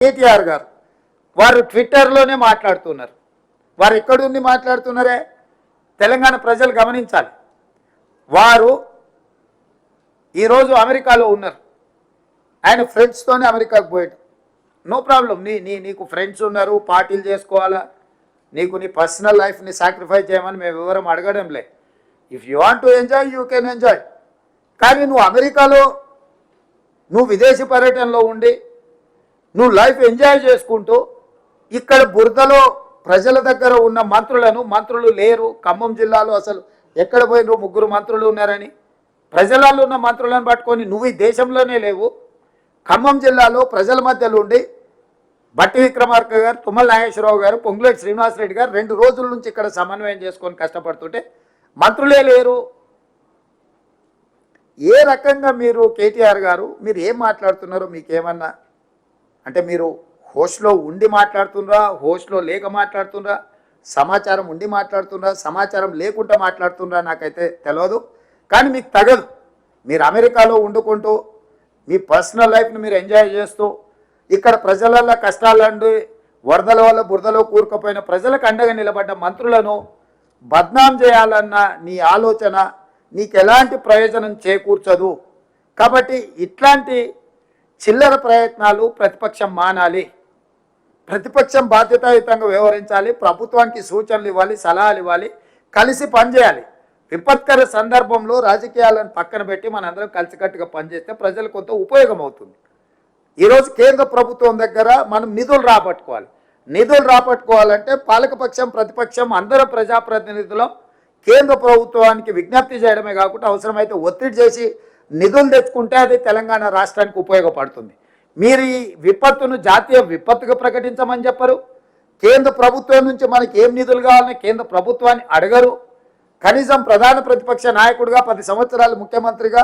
కేటీఆర్ గారు వారు ట్విట్టర్లోనే మాట్లాడుతున్నారు. వారు ఎక్కడుండి మాట్లాడుతున్నారే? తెలంగాణ ప్రజలు గమనించాలి. వారు ఈరోజు అమెరికాలో ఉన్నారు. ఆయన ఫ్రెండ్స్తోనే అమెరికాకు పోయాడు. నో ప్రాబ్లం నీ నీ నీకు ఫ్రెండ్స్ ఉన్నారు పార్టీలు చేసుకోవాలా? నీకు నీ పర్సనల్ లైఫ్ని సాక్రిఫైస్ చేయమని మేము వివరం అడగడం లే if you want to enjoy you can enjoy కానీ నువ్వు అమెరికాలో నువ్వు విదేశీ పర్యటనలో ఉండి నువ్వు లైఫ్ ఎంజాయ్ చేసుకుంటూ ఇక్కడ బురదలో ప్రజల దగ్గర ఉన్న మంత్రులను మంత్రులు లేరు ఖమ్మం జిల్లాలో అసలు ఎక్కడ పోయినరు? ముగ్గురు మంత్రులు ఉన్నారని. ప్రజలలో ఉన్న మంత్రులను పట్టుకొని నువ్వు ఈ దేశంలోనే లేవు. ఖమ్మం జిల్లాలో ప్రజల మధ్యలో ఉండి బట్టి విక్రమార్క గారు తుమ్మల నాగేశ్వరరావు గారు పొంగులేటి శ్రీనివాసరెడ్డి గారు రెండు రోజుల నుంచి ఇక్కడ సమన్వయం చేసుకొని కష్టపడుతుంటే మంత్రులే లేరు. ఏ రకంగా మీరు కేటీఆర్ గారు మీరు ఏం మాట్లాడుతున్నారో మీకేమన్నా అంటే మీరు హోస్ట్లో ఉండి మాట్లాడుతున్నారా హోస్ట్లో లేక మాట్లాడుతున్నారా సమాచారం ఉండి మాట్లాడుతున్నారా సమాచారం లేకుండా మాట్లాడుతున్నారా నాకైతే తెలియదు కానీ మీకు తగదు. మీరు అమెరికాలో వండుకుంటూ మీ పర్సనల్ లైఫ్ని మీరు ఎంజాయ్ చేస్తూ ఇక్కడ ప్రజలలో కష్టాలండి వరదల వల్ల బురదలో కూరుకుపోయిన ప్రజలకు అండగా నిలబడ్డ మంత్రులను బద్నాం చేయాలన్న నీ ఆలోచన నీకు ఎలాంటి ప్రయోజనం చేకూర్చదు. కాబట్టి ఇట్లాంటి చిల్లర ప్రయత్నాలు ప్రతిపక్షం మానాలి. ప్రతిపక్షం బాధ్యతాయుతంగా వ్యవహరించాలి. ప్రభుత్వానికి సూచనలు ఇవ్వాలి సలహాలు ఇవ్వాలి. కలిసి పనిచేయాలి. విపత్కర సందర్భంలో రాజకీయాలను పక్కన పెట్టి మనందరం కలిసికట్టుగా పనిచేస్తే ప్రజలకు కొంత ఉపయోగం అవుతుంది ఈరోజు కేంద్ర ప్రభుత్వం దగ్గర మనం నిధులు రాబట్టుకోవాలి. నిధులు రాబట్టుకోవాలంటే పాలకపక్షం ప్రతిపక్షం అందరూ ప్రజాప్రతినిధులం. కేంద్ర ప్రభుత్వానికి విజ్ఞప్తి చేయడమే కాకుండా అవసరమైతే ఒత్తిడి చేసి నిధులు తెచ్చుకుంటే అది తెలంగాణ రాష్ట్రానికి ఉపయోగపడుతుంది. మీరు ఈ విపత్తును జాతీయ విపత్తుగా ప్రకటించమని చెప్పరు. కేంద్ర ప్రభుత్వం నుంచి మనకి ఏం నిధులు కావాలని కేంద్ర ప్రభుత్వాన్ని అడగరు. కనీసం ప్రధాన ప్రతిపక్ష నాయకుడిగా పది సంవత్సరాలు ముఖ్యమంత్రిగా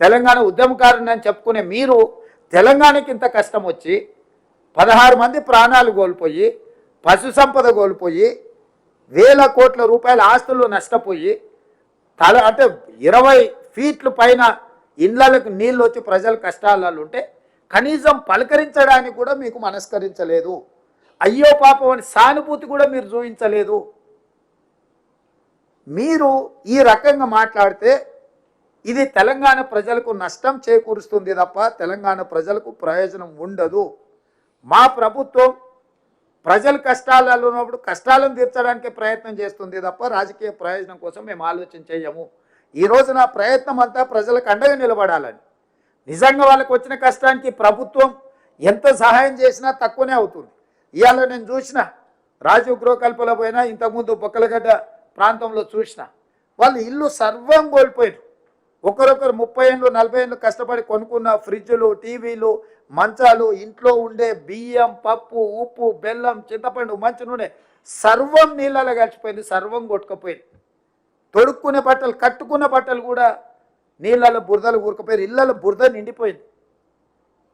తెలంగాణ ఉద్యమకారుని అని చెప్పుకునే మీరు తెలంగాణకి ఇంత కష్టం వచ్చి పదహారు మంది ప్రాణాలు కోల్పోయి పశు సంపద కోల్పోయి వేల కోట్ల రూపాయల ఆస్తులు నష్టపోయి తల అంటే ఇరవై ఫీట్లు పైన ఇళ్ళకు నీళ్ళు వచ్చి ప్రజలు కష్టాలలో ఉంటే కనీసం పలకరించడానికి కూడా మీకు మనస్కరించలేదు. అయ్యో పాపం అని సానుభూతి కూడా మీరు చూపించలేదు. మీరు ఈ రకంగా మాట్లాడితే ఇది తెలంగాణ ప్రజలకు నష్టం చేకూరుస్తుంది తప్ప తెలంగాణ ప్రజలకు ప్రయోజనం ఉండదు. మా ప్రభుత్వం ప్రజల కష్టాలలో ఉన్నప్పుడు కష్టాలను తీర్చడానికి ప్రయత్నం చేస్తుంది తప్ప రాజకీయ ప్రయోజనం కోసం మేము ఆలోచన ఈరోజు ఈ నా ప్రయత్నం అంతా ప్రజలకు అండగా నిలబడాలని. నిజంగా వాళ్ళకి వచ్చిన కష్టానికి ప్రభుత్వం ఎంత సహాయం చేసినా తక్కువనే అవుతుంది. ఇవాళ నేను చూసిన రాజీవ్ గృహకల్పలో పోయినా ఇంతకుముందు బొక్కలగడ్డ ప్రాంతంలో చూసిన వాళ్ళు ఇల్లు సర్వం కోల్పోయారు ఒకరొకరు ముప్పై ఏళ్ళు నలభై ఏళ్ళు కష్టపడి కొనుక్కున్న ఫ్రిడ్జులు టీవీలు మంచాలు ఇంట్లో ఉండే బియ్యం పప్పు ఉప్పు బెల్లం చింతపండు మంచి నూనె సర్వం నీళ్ళలో కలిసిపోయింది సర్వం కొట్టుకుపోయింది. తొడుక్కునే బట్టలు కట్టుకున్న బట్టలు కూడా నీళ్ళలో బురదలు ఊరుకుపోయారు ఇళ్ళలో బురద నిండిపోయింది.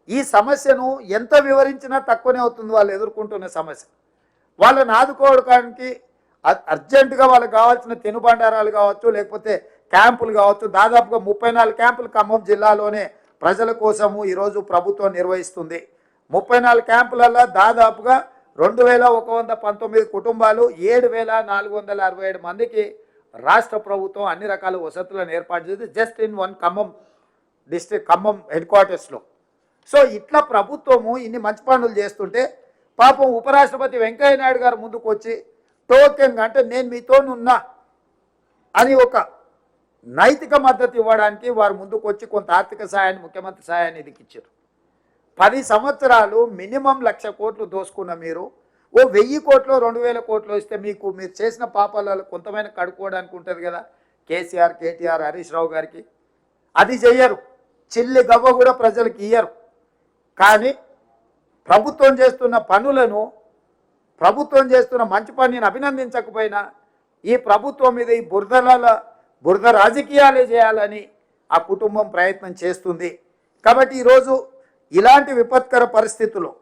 ఈ సమస్యను ఎంత వివరించినా తక్కువనే అవుతుంది వాళ్ళు ఎదుర్కొంటున్న సమస్య. వాళ్ళని ఆదుకోవడానికి అర్జెంటుగా వాళ్ళకి కావాల్సిన తినుబండారాలు కావచ్చు లేకపోతే క్యాంపులు కావచ్చు. దాదాపుగా ముప్పై నాలుగు క్యాంపులు ఖమ్మం జిల్లాలోనే ప్రజల కోసము ఈరోజు ప్రభుత్వం నిర్వహిస్తుంది. ముప్పై నాలుగు క్యాంపులలో దాదాపుగా రెండు వేల ఒక వంద పంతొమ్మిది కుటుంబాలు ఏడు వేల నాలుగు వందల అరవై ఏడు మందికి రాష్ట్ర ప్రభుత్వం అన్ని రకాల వసతులను ఏర్పాటు చేసి just in one Khammam district Khammam head క్వార్టర్స్లో సో ఇట్లా ప్రభుత్వము ఇన్ని మంచి పనులు చేస్తుంటే పాపం ఉపరాష్ట్రపతి వెంకయ్య నాయుడు గారు ముందుకు వచ్చి టోకెన్గా అంటే నేను మీతో అని ఒక నైతిక మద్దతు ఇవ్వడానికి వారు ముందుకు వచ్చి కొంత ఆర్థిక సహాయాన్ని ముఖ్యమంత్రి సహాయాన్ని ఇదికిచ్చారు పది సంవత్సరాలు మినిమం లక్ష కోట్లు దోసుకున్న మీరు ఓ వెయ్యి కోట్లు రెండు వేల కోట్లు ఇస్తే మీకు మీరు చేసిన పాపాలలో కొంతమైన కడుక్కోవడానికి ఉంటుంది కదా. కేసీఆర్ కేటీఆర్ హరీష్ రావు గారికి. అది చెయ్యరు. చిల్లి గవ్వ కూడా ప్రజలకు ఇయ్యరు. కానీ ప్రభుత్వం చేస్తున్న పనులను ప్రభుత్వం చేస్తున్న మంచి పనిని అభినందించకపోయినా ఈ ప్రభుత్వం మీద ఈ బురదల బురద రాజకీయాలే చేయాలని ఆ కుటుంబం ప్రయత్నం చేస్తుంది. కాబట్టి ఈరోజు ఇలాంటి విపత్కర పరిస్థితుల్లో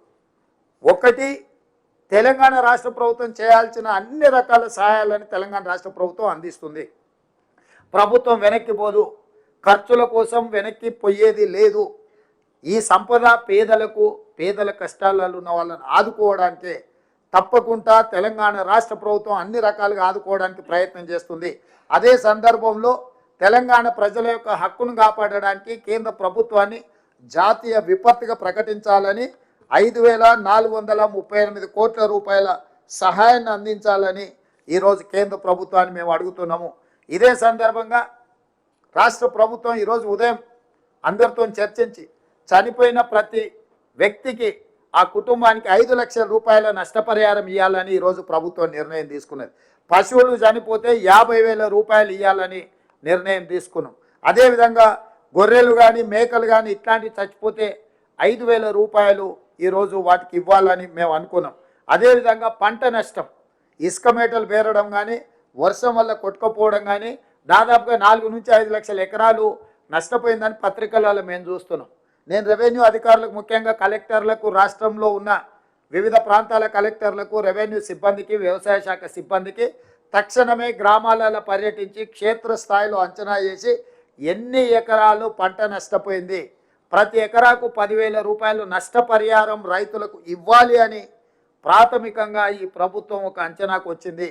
ఒకటి తెలంగాణ రాష్ట్ర ప్రభుత్వం చేయాల్సిన అన్ని రకాల సహాయాలను తెలంగాణ రాష్ట్ర ప్రభుత్వం అందిస్తుంది. ప్రభుత్వం వెనక్కి పోదు. ఖర్చుల కోసం వెనక్కి పోయేది లేదు. ఈ సంపద పేదలకు పేదల కష్టాలలో ఉన్న వాళ్ళని ఆదుకోవడానికే తప్పకుండా తెలంగాణ రాష్ట్ర ప్రభుత్వం అన్ని రకాలుగా ఆదుకోవడానికి ప్రయత్నం చేస్తుంది. అదే సందర్భంలో తెలంగాణ ప్రజల యొక్క హక్కును కాపాడడానికి కేంద్ర ప్రభుత్వాన్ని జాతీయ విపత్తుగా ప్రకటించాలని ఐదు వేల నాలుగు వందల ముప్పై ఎనిమిది కోట్ల రూపాయల సహాయాన్ని అందించాలని ఈరోజు కేంద్ర ప్రభుత్వాన్ని మేము అడుగుతున్నాము. ఇదే సందర్భంగా రాష్ట్ర ప్రభుత్వం ఈరోజు ఉదయం అందరితో చర్చించి చనిపోయిన ప్రతి వ్యక్తికి ఆ కుటుంబానికి ఐదు లక్షల రూపాయల నష్టపరిహారం ఇవ్వాలని ఈరోజు ప్రభుత్వం నిర్ణయం తీసుకున్నది. పశువులు చనిపోతే యాభై వేల రూపాయలు ఇవ్వాలని నిర్ణయం తీసుకున్నాం. అదేవిధంగా గొర్రెలు కానీ మేకలు కానీ ఇట్లాంటివి చచ్చిపోతే ఐదు వేల రూపాయలు ఈరోజు వాటికి ఇవ్వాలని మేము అనుకున్నాం. అదేవిధంగా పంట నష్టం. ఇసుక మేటలు పేరడం కానీ వర్షం వల్ల కొట్టుకపోవడం కానీ దాదాపుగా నాలుగు నుంచి ఐదు లక్షల ఎకరాలు నష్టపోయిందని పత్రికలలో మేము చూస్తున్నాం. నేను రెవెన్యూ అధికారులకు ముఖ్యంగా కలెక్టర్లకు రాష్ట్రంలో ఉన్న వివిధ ప్రాంతాల కలెక్టర్లకు రెవెన్యూ సిబ్బందికి వ్యవసాయ శాఖ సిబ్బందికి తక్షణమే గ్రామాలలో పర్యటించి క్షేత్రస్థాయిలో అంచనా చేసి ఎన్ని ఎకరాలు పంట నష్టపోయింది ప్రతి ఎకరాకు పదివేల రూపాయలు నష్టపరిహారం రైతులకు ఇవ్వాలి అని ప్రాథమికంగా ఈ ప్రభుత్వం ఒక అంచనాకు వచ్చింది.